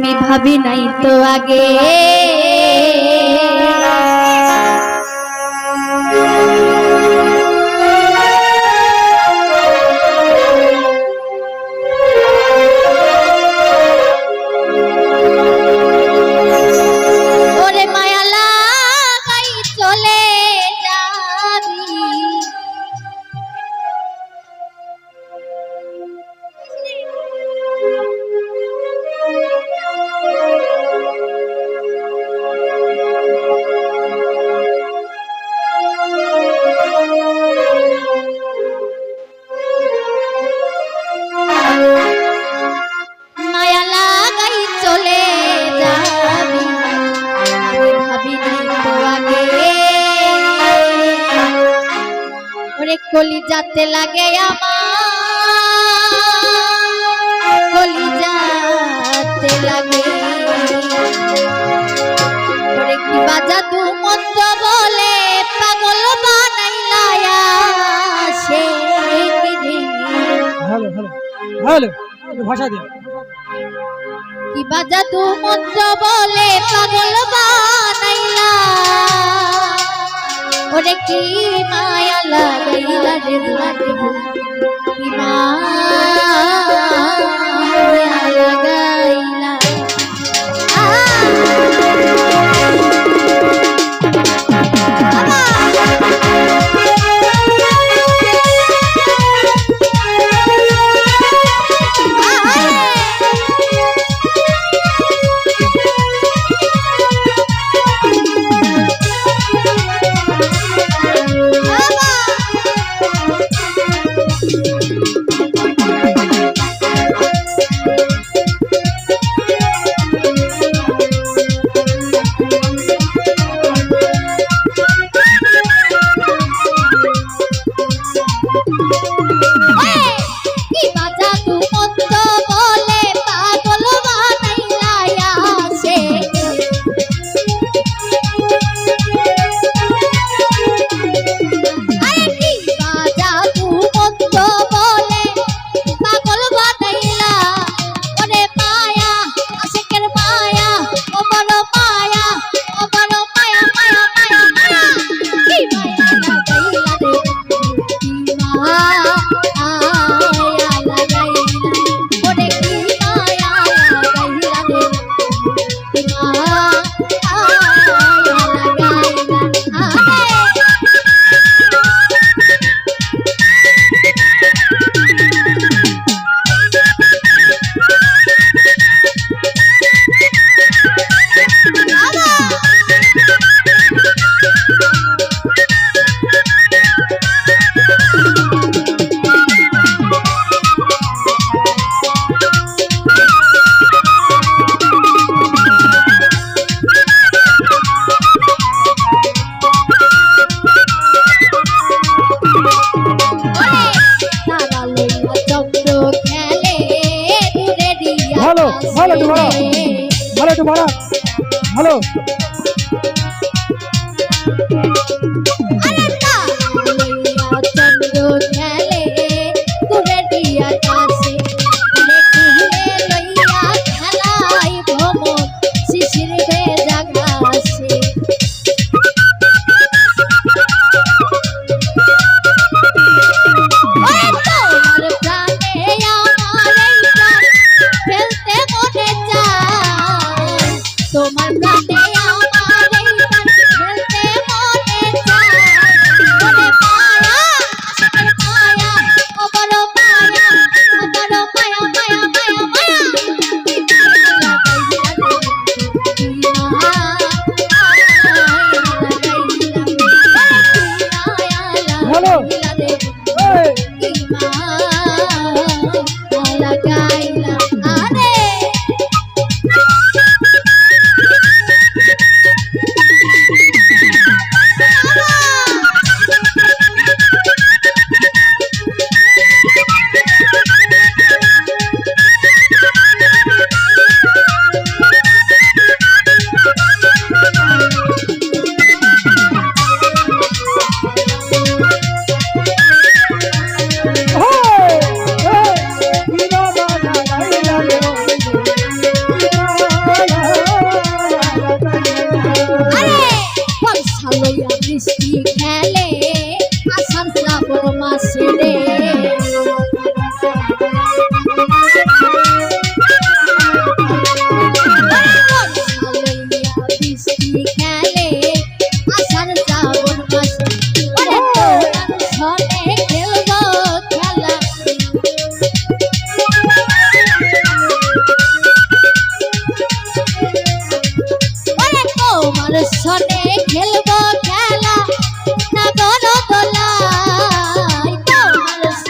আমি ভাবি নাই তো আগে। কলি যাতে লাগে আমার কলি যাতে লাগে। কি বাজা তু মন্দ বলে পাগল বানাইলা আসে ভালো ভালো ভালো ভাষা দিয়ে কিবা জাদু মন্ত্র বলে পাগল বানাইলা? ওরে কি মায়া লাগাইলা রে কি মায়া ভালো একটু ভালো ভালো একটু ভালো। ভালো। Hey!